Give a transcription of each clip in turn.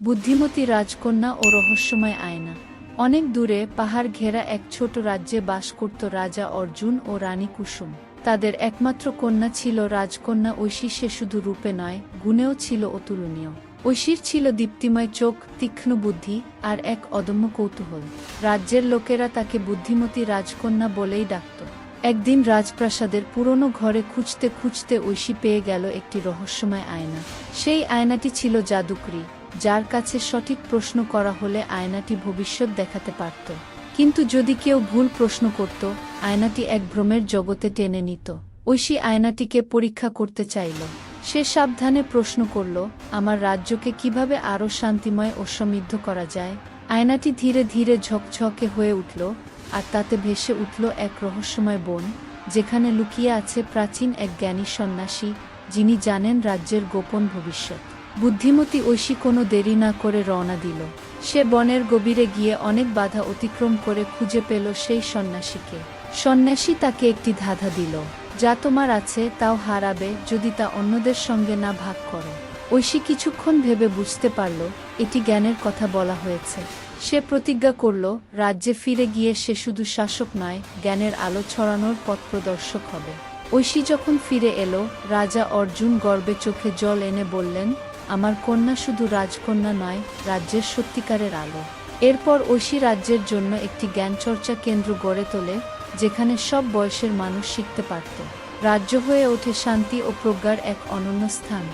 বুদ্ধিমতী রাজকন্যা ও রহস্যময় আয়না। অনেক দূরে পাহাড় ঘেরা এক ছোট রাজ্যে বাস করত রাজা অর্জুন ও রানী কুসুম। তাদের একমাত্র কন্যা ছিল রাজকন্যা ঐশী, সে শুধু রূপে নয়, গুণেও ছিল অতুলনীয়। ঐশীর ছিল দীপ্তিময় চোখ, তীক্ষ্ণ বুদ্ধি আর এক অদম্য কৌতূহল। রাজ্যের লোকেরা তাকে বুদ্ধিমতী রাজকন্যা বলেই ডাকত। একদিন রাজপ্রাসাদের পুরনো ঘরে খুঁজতে খুঁজতে ঐশী পেয়ে গেল একটি রহস্যময় আয়না। সেই আয়নাটি ছিল জাদুকরি। যার কাছে সঠিক প্রশ্ন করা হলে আয়নাটি ভবিষ্যৎ দেখাতে পারত। কিন্তু যদি কেউ ভুল প্রশ্ন করত, আয়নাটি এক ভ্রমের জগতে টেনে নিত। ঐশী আয়নাটিকে পরীক্ষা করতে চাইল। সে সাবধানে প্রশ্ন করল, আমার রাজ্যকে কীভাবে আরও শান্তিময় ও সমৃদ্ধ করা যায়? আয়নাটি ধীরে ধীরে ঝকঝকে হয়ে উঠল, আর তাতে ভেসে উঠল এক রহস্যময় বন, যেখানে লুকিয়ে আছে প্রাচীন এক জ্ঞানী সন্ন্যাসী, যিনি জানেন রাজ্যের গোপন ভবিষ্যৎ। বুদ্ধিমতী ঐশী কোনো দেরি না করে রওনা দিল। সে বনের গভীরে গিয়ে অনেক বাধা অতিক্রম করে খুঁজে পেল সেই সন্ন্যাসীকে। সন্ন্যাসী তাকে একটি ধাঁধা দিল, যা তোমার আছে, তাও হারাবে, যদি তা অন্যদের সঙ্গে না ভাগ করো। ঐশী কিছুক্ষণ ভেবে বুঝতে পারল, এটি জ্ঞানের কথা বলা হয়েছে। সে প্রতিজ্ঞা করল, রাজ্যে ফিরে গিয়ে সে শুধু শাসক নয়, জ্ঞানের আলো ছড়ানোর পথ প্রদর্শক হবে। ঐশী যখন ফিরে এলো, রাজা অর্জুন গর্বে চোখে জল এনে বললেন আমার কন্যা শুধু রাজকন্যা নয়, রাজ্যের সত্যিকারের আলো। এরপর ঐশী রাজ্যের জন্য একটি জ্ঞানচর্চা কেন্দ্র গড়ে তোলে, যেখানে সব বয়সের মানুষ শিখতে পারত। রাজ্য হয়ে ওঠে শান্তি ও প্রজ্ঞার এক অনন্য স্থান।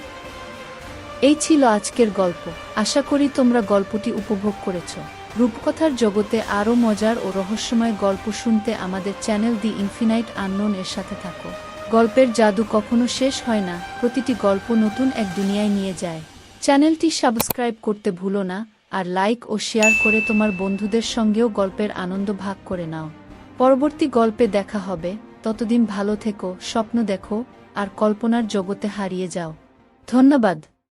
এই ছিল আজকের গল্প। আশা করি তোমরা গল্পটি উপভোগ করেছ। রূপকথার জগতে আরও মজার ও রহস্যময় গল্প শুনতে আমাদের চ্যানেল দি ইনফিনাইট আননোন এর সাথে থাকো। গল্পের জাদু কখনো শেষ হয় না, প্রতিটি গল্প নতুন এক দুনিয়ায় নিয়ে যায়। চ্যানেলটি সাবস্ক্রাইব করতে ভুলো না, আর লাইক ও শেয়ার করে তোমার বন্ধুদের সঙ্গেও গল্পের আনন্দ ভাগ করে নাও। পরবর্তী গল্পে দেখা হবে, ততদিন ভালো থেকো, স্বপ্ন দেখো, আর কল্পনার জগতে হারিয়ে যাও। ধন্যবাদ।